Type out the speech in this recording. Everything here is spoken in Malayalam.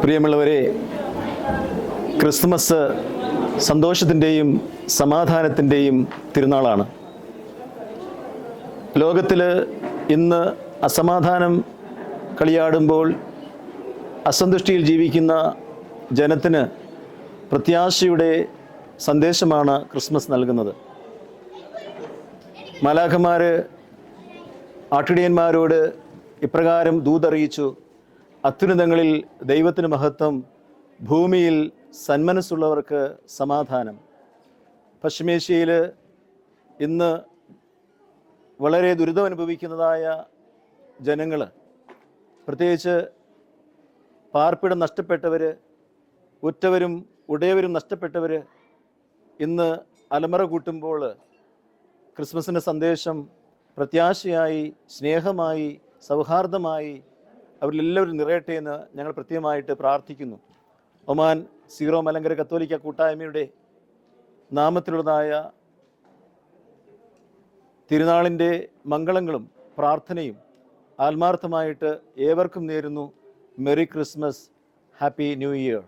പ്രിയമുള്ളവരെ ക്രിസ്മസ് സന്തോഷത്തിന്റെയും സമാധാനത്തിന്റെയും തിരുനാളാണ്. ലോകത്തിൽ ഇന്ന് അസമാധാനം കളിയാടുമ്പോൾ അസന്തുഷ്ടിയിൽ ജീവിക്കുന്ന ജനത്തിന് പ്രത്യാശയുടെ സന്ദേശമാണ് ക്രിസ്മസ് നൽകുന്നത്. മാലാഖമാർ ആട്ടിടിയന്മാരോട് ഇപ്രകാരം ദൂതറിയിച്ചു അത്യുന്നതങ്ങളിൽ ദൈവത്തിന് മഹത്വം ഭൂമിയിൽ സന്മനസ്സുള്ളവർക്ക് സമാധാനം. പശ്ചിമേഷ്യയിൽ ഇന്ന് വളരെ ദുരിതമനുഭവിക്കുന്നതായ ജനങ്ങൾ പ്രത്യേകിച്ച് പാർപ്പിടം നഷ്ടപ്പെട്ടവർ ഉറ്റവരും ഉടയവരും നഷ്ടപ്പെട്ടവർ ഇന്ന് അലമറ കൂട്ടുമ്പോൾ ക്രിസ്മസിന്റെ സന്ദേശം പ്രത്യാശയായി സ്നേഹമായി സൗഹാർദ്ദമായി അവരിലെല്ലാവരും നിറയട്ടെ എന്ന് ഞങ്ങൾ പ്രത്യേകമായിട്ട് പ്രാർത്ഥിക്കുന്നു. ഒമാൻ സീറോ മലങ്കര കത്തോലിക്ക കൂട്ടായ്മയുടെ നാമത്തിലുള്ളതായ തിരുനാളിന്റെ മംഗളങ്ങളും പ്രാർത്ഥനയും ആത്മാർത്ഥമായിട്ട് ഏവർക്കും നേരുന്നു. Merry Christmas happy new year.